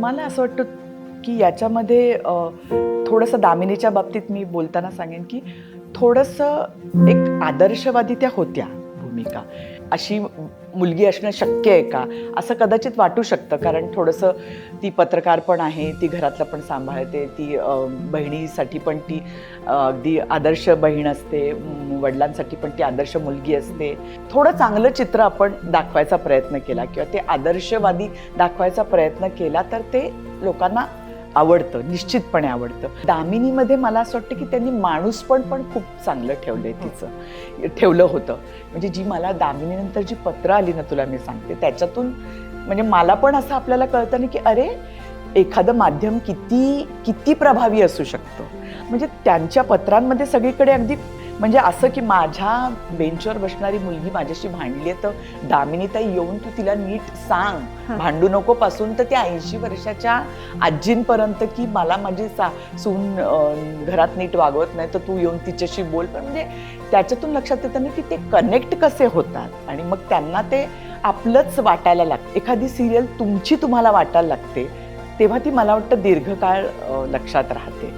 मला असं वाटतं की याच्यामध्ये थोडंसं दामिनीच्या बाबतीत मी बोलताना सांगेन की थोडंसं एक आदर्शवादी त्या होत्या भूमिका. अशी मुलगी असणं शक्य आहे का? असं कदाचित वाटू शकतं कारण थोडंसं ती पत्रकार पण आहे ती घरातलं पण सांभाळते ती बहिणीसाठी पण ती अगदी आदर्श बहीण असते वडिलांसाठी पण ती आदर्श मुलगी असते. थोडं चांगलं चित्र आपण दाखवायचा प्रयत्न केला किंवा ते आदर्शवादी दाखवायचा प्रयत्न केला तर ते लोकांना आवडतं निश्चितपणे आवडतं. दामिनीमध्ये मला असं वाटतं की त्यांनी माणूस पण पण खूप चांगलं ठेवलंय तिचं. ठेवलं होतं. म्हणजे जी मला दामिनीनंतर जी पत्र आली ना तुला मी सांगते त्याच्यातून म्हणजे मला पण असं आपल्याला कळतं ना की अरे एखादं माध्यम किती किती प्रभावी असू शकतं. म्हणजे त्यांच्या पत्रांमध्ये सगळीकडे अगदी म्हणजे असं की माझ्या बेंचवर बसणारी मुलगी माझ्याशी भांडली आहे तर दामिनीताई येऊन तू तिला नीट सांग. भांडू नको पासून तर त्या ऐंशी वर्षाच्या आजींपर्यंत की मला माझी सा सून घरात नीट वागवत नाही तर तू येऊन तिच्याशी बोल. पण म्हणजे त्याच्यातून लक्षात येतं ना की ते कनेक्ट कसे होतात? आणि मग त्यांना ते आपलंच वाटायला लागतं. एखादी सिरियल तुमची तुम्हाला वाटायला लागते तेव्हा ती मला वाटतं दीर्घकाळ लक्षात राहते.